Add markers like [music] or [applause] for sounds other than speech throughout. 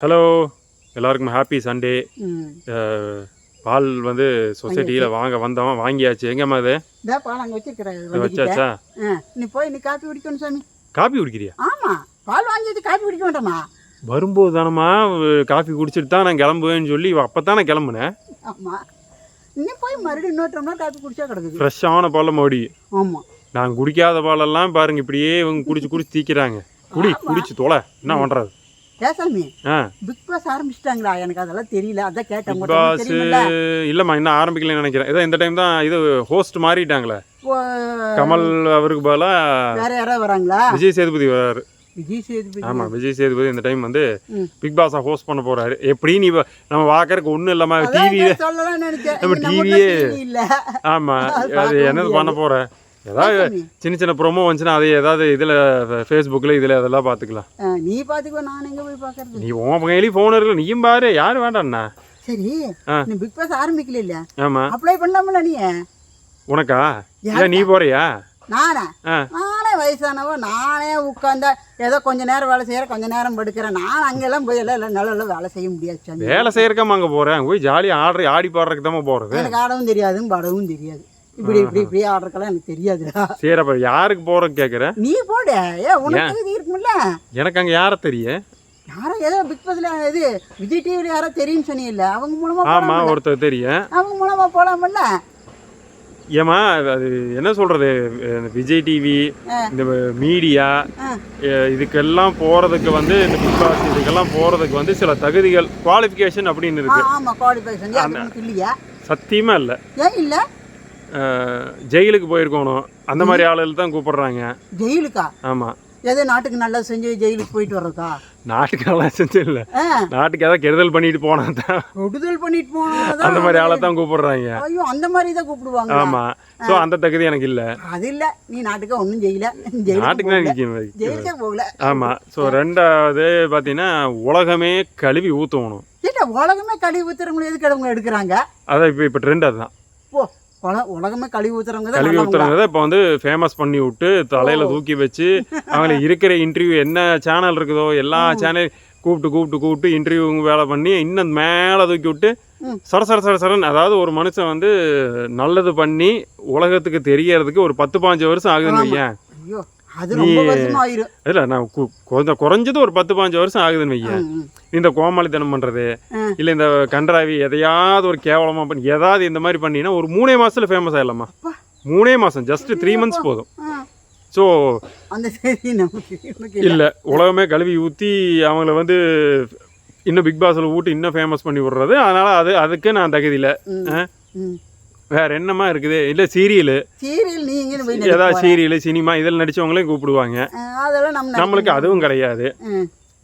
Hello எல்லாருக்கும் happy Sunday பால் வந்து சொசைட்டியில் வாங்க வந்தோம் வாங்கியாச்சு. எங்கம்மா இது? பால் அங்கே வச்சிருக்கிறேன் வச்சாச்சா? நீ போய் நீ காப்பி குடிக்கணும் சாமி. காப்பி குடிக்கிறியா? ஆமாம் பால் வாங்கி வச்சு காப்பி குடிக்க வேண்டாமா? வரும்போது தானம்மா காஃபி குடிச்சிட்டு தான் நான் கிளம்புவேன்னு சொல்லி அப்போ தான் நான் கிளம்புனேன் ஆமாம் இன்னும் போய் மறுபடியும் இன்னொரு டம்ளர் காப்பி குடிச்சா கிடக்குது. ஃப்ரெஷ்ஷான பால் மறுபடி. ஆமாம் நான் குடிக்காத பாலெல்லாம் பாருங்க இப்படியே இவங்க குடிச்சு குடிச்சு தீக்கிறாங்க. குடி குடிச்சு தொலை. என்ன பண்ணுறது ஏசாமி பிக் பாஸ் ஆரம்பிச்சிட்டாங்களா? எனக்கு அதெல்லாம் தெரியல. அதான் கேட்டேன். பாஸ் இல்லைம்மா இன்னும் ஆரம்பிக்கலன்னு நினைக்கிறேன். ஏதோ இந்த டைம் தான் இது ஹோஸ்ட் மாறிட்டாங்களே. கமல் அவருக்கு பதிலாக வேற யாராவது வராங்களா? விஜய் சேதுபதி வராரு. விஜய் சேதுபதி. ஆமாம் விஜய் சேதுபதி இந்த டைம் வந்து. பிக் பாஸை ஹோஸ்ட் பண்ண போறாரு. எப்படி நீ நம்ம பார்க்கறதுக்கு ஒன்றும் இல்லாம அதான் டிவி நம்ம TV இல்ல. ஆமா அது என்னது. பண்ண போற? ஏதாவது சின்ன சின்ன ப்ரோமோ வந்துச்சுன்னா அதை ஏதாவது இதில் ஃபேஸ்புக்கில் இதில் அதெல்லாம் பார்த்துக்கலாம் நீ பாத்துக்கோ நான் எங்க போய் பாக்குறது? நீ உன் கையிலேயும் ஃபோன் இருக்கு நீயும் பாரு யார் வேண்டாம்ண்ணா? சரி. நீ பிக் பாஸ் ஆரம்பிக்கல இல்ல ஆமாம் அப்ளை பண்ணலாம்ல நீ? உனக்கா? ஏன் நீ போறியா? நானா? நானே வயசானவ நானே உட்காந்தா ஏதோ கொஞ்ச நேரம் வேலை செய்யறேன் கொஞ்ச நேரம் படுக்கிறேன் நான் அங்கெல்லாம் போய் எல்லாம் நல்லா வேலை செய்ய முடியாது. வேலை செய்யறக்காம அங்கே அங்கே போய் ஜாலியாக ஆடுற ஆடி பாடுறதுக்கு தான் போகிறது எனக்கு ஆடவும் தெரியாது பாடவும் தெரியாது. இப்படி இப்படி இப்படி ஆடுறதுக்கெல்லாம் எனக்கு தெரியாதுடா. சரி அப்போ யாருக்கு போகிறக்கு கேட்குறேன் நீ போடு. ஏ உனக்கு இது இருக்கும்ல எனக்கு அங்கே யாரை தெரியும் யாரோ ஏதோ பிக் பாஸ்ல இது விஜய் டிவில யாரோ தெரியும்னு சொன்னீங்கல்ல அவங்க மூலமா ஆமாம் போலாம்ல? ஒருத்தர் தெரியும் அவங்க மூலமா போலாமல்ல ஏமா அது என்ன சொல்றது? விஜய் டிவி இந்த மீடியா. இதுக்கெல்லாம் போறதுக்கு வந்து இந்த பிக் பாஸ் இதுக்கெல்லாம் போறதுக்கு வந்து சில தகுதிகள் குவாலிஃபிகேஷன் அப்படின்னு இருக்கு. ஆமா சத்தியமா இல்ல. ஏன் இல்ல? ஜெயிலுக்கு போயிருக்கணும். அந்த மாதிரி ஆளுகள் தான் கூப்பிடுறாங்க. ஜெயிலுக்கா? ஆமா. எது நாட்டுக்கு நல்லது செஞ்சு ஜெயிலுக்கு போயிட்டு வர்றதா நாட்டுக்கெல்லாம் செஞ்சு இல்ல. நாட்டுக்கு ஏதாவது கெடுதல் பண்ணிட்டு போனா தான். விடுதல் பண்ணிட்டு போனதான் அந்த மாதிரி ஆளை தான் கூப்பிடுறாங்க. ஐயோ அந்த மாதிரி தான் கூப்பிடுவாங்க ஆமா. சோ அந்த தகுதி எனக்கு இல்ல. அது இல்ல. நீ நாட்டுக்கு செய்யல. ஜெயிலுக்கு நாட்டுக்கு தான் ஜெயிலுக்கே போகல. ஆமா. சோ ரெண்டாவது பாத்தீங்கன்னா உலகமே கழுவி ஊத்தணும். இல்ல உலகமே கழிவு ஊத்துறவங்க எதுக்கு அவங்க எடுக்கிறாங்க? அதான் இப்போ இப்போ ட்ரெண்ட் அதுதான். ஓ உலகமே கழிவு ஊத்துறவங்க தான் கழுவி. ஊத்துறவங்க இப்போ வந்து ஃபேமஸ் பண்ணி விட்டு தலையில தூக்கி வச்சு அவங்கள இருக்கிற இன்டர்வியூ என்ன சேனல் இருக்குதோ எல்லா சேனல் கூப்பிட்டு கூப்பிட்டு கூப்பிட்டு இன்டர்வியூ வேலை பண்ணி இன்னும் மேலே தூக்கி விட்டு. சர சர சர சரன் அதாவது ஒரு மனுஷன் வந்து நல்லது பண்ணி உலகத்துக்கு தெரியறதுக்கு ஒரு பத்து பாஞ்சு வருஷம் ஆகுதுன்னு ஐயோ. அது ரொம்ப வருஷமா ஆயிரும் இல்லை நான் கொஞ்சம் குறைஞ்சது ஒரு பத்து பாஞ்சு வருஷம் ஆகுதுன்னு வையேன். இந்த கோமாளித்தனம் பண்ணுறது ஆ. இல்லை இந்த கன்றாவி எதையாவது ஒரு கேவலமாக பண்ணி ஏதாவது இந்த மாதிரி பண்ணினா ஒரு மூணே மாசத்துல ஃபேமஸ் ஆயிடலாமா. மூணே மாதம் ஜஸ்ட் த்ரீ மந்த்ஸ் போதும் ஸோ இல்ல. உலகமே கழுவி ஊற்றி அவங்கள வந்து இன்னும் பிக் பாஸில் ஊட்டி இன்னும் ஃபேமஸ் பண்ணி விடுறது அதனால் அது அதுக்கு நான் தகுதியில். வேற என்னமா இருக்குது? இல்லை சீரியலு. சீரியல் நீ எங்கேயும் போய் ஏதாவது? சீரியலு சினிமா இதில் நடிச்சவங்களையும் கூப்பிடுவாங்க. அதெல்லாம் நம்மளுக்கு அதுவும் கிடையாது.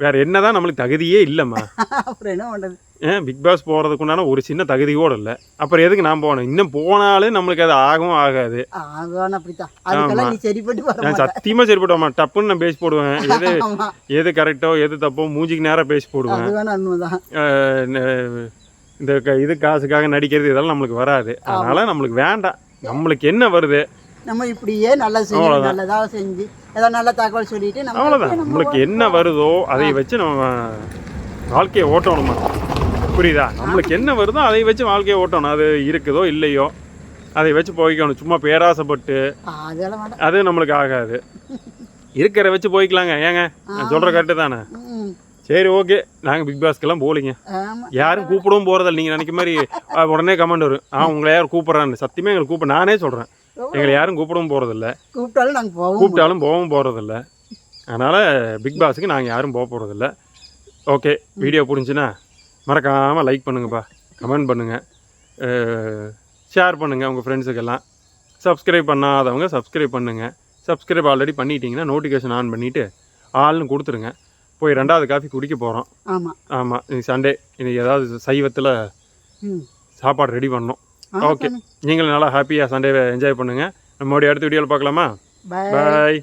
வேற என்னதான் நம்மளுக்கு தகுதியே இல்லைம்மா. [laughs] அப்புறம் என்ன பண்றது? ஏன் பிக் பாஸ் போகிறதுக்குண்டான ஒரு சின்ன தகுதி கூட இல்லை. அப்புறம் எதுக்கு நான் போகணும்? இன்னும் போனாலும் நம்மளுக்கு அது ஆகவும் ஆகாது. நான். சத்தியமாக சரிப்பட்டுமா டப்புன்னு நான் பேசி போடுவேன். எது எது கரெக்டோ எது தப்போ மூஞ்சிக்கு நேராக பேசி போடுவேன். இந்த இது காசுக்காக நடிக்கிறது இதெல்லாம் நம்மளுக்கு வராது. அதனால நம்மளுக்கு வேண்டாம். நம்மளுக்கு என்ன வருது? நம்ம இப்படியே நல்லா செஞ்சு நல்லதாக செஞ்சு ஏதோ நல்ல தகவல் சொல்லிட்டு நம்ம அவ்வளோதான் நம்மளுக்கு என்ன வருதோ அதை வச்சு நம்ம வாழ்க்கையை ஓட்டணுமா? புரியுதா? நம்மளுக்கு என்ன வருதோ அதை வச்சு வாழ்க்கையை ஓட்டணும். அது இருக்குதோ இல்லையோ அதை வச்சு போய்க்கணும். சும்மா பேராசைப்பட்டு அது நம்மளுக்கு ஆகாது. இருக்கிற வச்சு போய்க்கலாங்க. ஏங்க? நான் சொல்கிற கரெக்டு தானே? சரி ஓகே நாங்கள் பிக் பாஸ்க்கெல்லாம் போகலிங்க. யாரும் கூப்பிடவும் போகிறதில்ல நீங்கள் நினைக்க மாதிரி உடனே கமெண்ட் வரும். ஆ உங்களை யாரும் கூப்பிட்றான்னு. சத்தியமே எங்களை கூப்பிட நானே சொல்கிறேன் எங்களை யாரும் கூப்பிடவும் போகிறதில்ல கூப்பிட்டாலும் நாங்கள் போவோம் கூப்பிட்டாலும் போகவும் போகிறதில்ல அதனால் பிக் பாஸுக்கு நாங்கள் யாரும் போக போகிறதில்ல ஓகே வீடியோ பிடிச்சுன்னா மறக்காமல் லைக் பண்ணுங்கப்பா. கமெண்ட் பண்ணுங்கள் ஷேர் பண்ணுங்கள் உங்கள் ஃப்ரெண்ட்ஸுக்கெல்லாம் சப்ஸ்கிரைப் பண்ணாதவங்க சப்ஸ்கிரைப் பண்ணுங்கள் சப்ஸ்கிரைப் ஆல்ரெடி பண்ணிட்டீங்கன்னா நோட்டிஃபிகேஷன் ஆன் பண்ணிவிட்டு ஆள்னு கொடுத்துருங்க. போய் ரெண்டாவது காஃபி குடிக்க போகிறோம் ஆமாம் ஆமாம் இன்னைக்கு சண்டே. இன்னைக்கு ஏதாவது சைவத்தில் சாப்பாடு ரெடி பண்ணோம் ஓகே. நீங்களும் நல்லா ஹாப்பியாக சண்டேவை என்ஜாய் பண்ணுங்கள் நம்ம மறுபடியும் அடுத்த வீடியோவில் பார்க்கலாமா? பாய்